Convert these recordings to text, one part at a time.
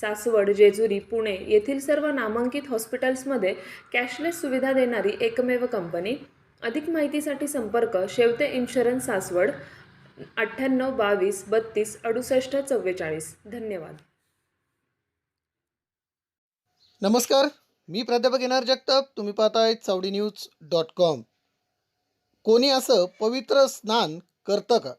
सासवड जेजुरी पुणे येथील सर्व नामांकित हॉस्पिटल्समध्ये कॅशलेस सुविधा देणारी एकमेव कंपनी. अधिक माहितीसाठी संपर्क शेवते इन्शुरन्स सासवड अठ्ठ्याण्णव बावीस बत्तीस अडुसष्ट चव्वेचाळीस. धन्यवाद. नमस्कार मी प्राध्यापक येणार जगताप. तुम्ही पाहताय चावडी न्यूज डॉट कॉम. कोणी असं पवित्र स्नान करतं का?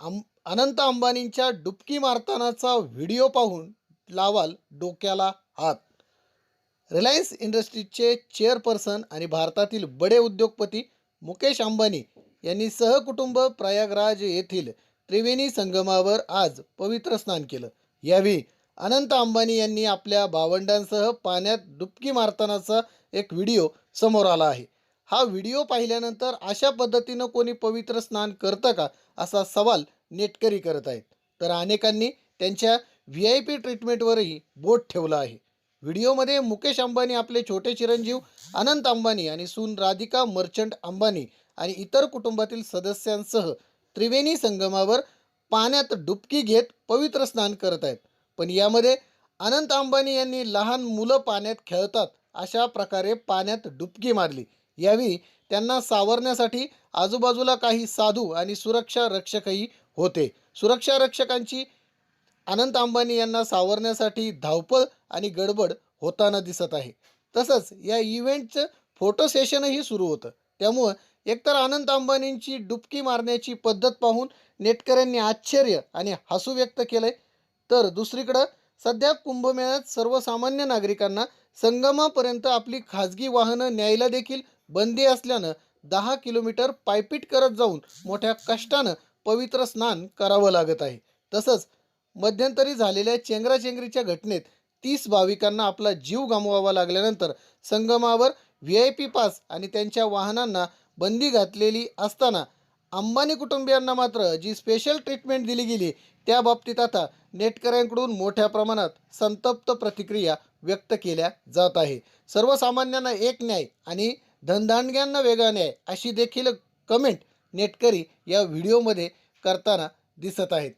आम अनंत अंबानींच्या डुबकी मारतानाचा व्हिडिओ पाहून लावाल डोक्याला हात. रिलायन्स इंडस्ट्रीजचे चेअरपर्सन आणि भारतातील बडे उद्योगपती मुकेश अंबानी यांनी सहकुटुंब प्रयागराज येथील त्रिवेणी संगमावर आज पवित्र स्नान केलं. यावेळी अनंत अंबानी यांनी आपल्या भावंडांसह पाण्यात डुबकी मारतानाचा एक व्हिडिओ समोर आला आहे. हा व्हिडिओ पाहिल्यानंतर अशा पद्धतीनं कोणी पवित्र स्नान करतं का असा सवाल नेटकरी करत आहेत. तर अनेकांनी त्यांच्या व्ही आय पी ट्रीटमेंटवरही बोट ठेवलं आहे. व्हिडिओमध्ये मुकेश अंबानी आपले छोटे चिरंजीव अनंत अंबानी आणि सून राधिका मर्चंट अंबानी आणि इतर कुटुंबातील सदस्यांसह त्रिवेणी संगमावर पाण्यात डुबकी घेत पवित्र स्नान करत आहेत. पण यामध्ये अनंत अंबानी यांनी लहान मुलं पाण्यात खेळतात अशा प्रकारे पाण्यात डुबकी मारली. यावेळी त्यांना सावरण्यासाठी आजूबाजूला काही साधू आणि सुरक्षा रक्षकही होते. सुरक्षा रक्षकांची अनंत अंबानी यांना सावरण्यासाठी धावपळ आणि गडबड होताना दिसत आहे. तसंच या इव्हेंटचं फोटो सेशनही सुरू होतं. त्यामुळं एकतर अनंत अंबानींची डुबकी मारण्याची पद्धत पाहून नेटकऱ्यांनी आश्चर्य आणि हसू व्यक्त केलंय. तर दुसरीकडं सध्या कुंभमेळ्यात सर्वसामान्य नागरिकांना संगमापर्यंत आपली खाजगी वाहनं न्यायला देखील बंदी असल्यानं दहा किलोमीटर पायपीट करत जाऊन मोठ्या कष्टानं पवित्र स्नान करावं लागत आहे. तसंच मध्यंतरी झालेल्या चेंगराचेंगरीच्या घटनेत तीस भाविकांना आपला जीव गमवावा लागल्यानंतर संगमावर व्ही आय पी पास आणि त्यांच्या वाहनांना बंदी घातलेली असताना अंबानी कुटुंबियांना मात्र जी स्पेशल ट्रीटमेंट दिली गेली त्या बाबतीत आता नेटकऱ्यांकडून मोठ्या प्रमाणात संतप्त प्रतिक्रिया व्यक्त केल्या जात आहे. सर्वसामान्यांना एक न्याय आणि धनधानग्यांना वेगळा न्याय अशी देखील कमेंट नेटकरी या व्हिडिओमध्ये करताना दिसत आहेत.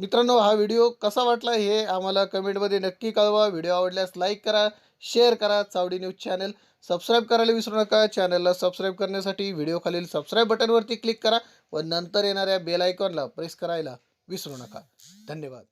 मित्रांनो हा व्हिडिओ कसा वाटला हे आम्हाला कमेंटमध्ये नक्की कळवा. व्हिडिओ आवडल्यास लाईक करा शेअर करा चावडी न्यूज चॅनल. सबस्क्राईब करायला विसरू नका. चॅनलला सबस्क्राईब करण्यासाठी व्हिडिओ खालील सबस्क्राईब बटनवरती क्लिक करा व नंतर येणाऱ्या बेल आयकॉनला प्रेस करायला विसरू नका. धन्यवाद.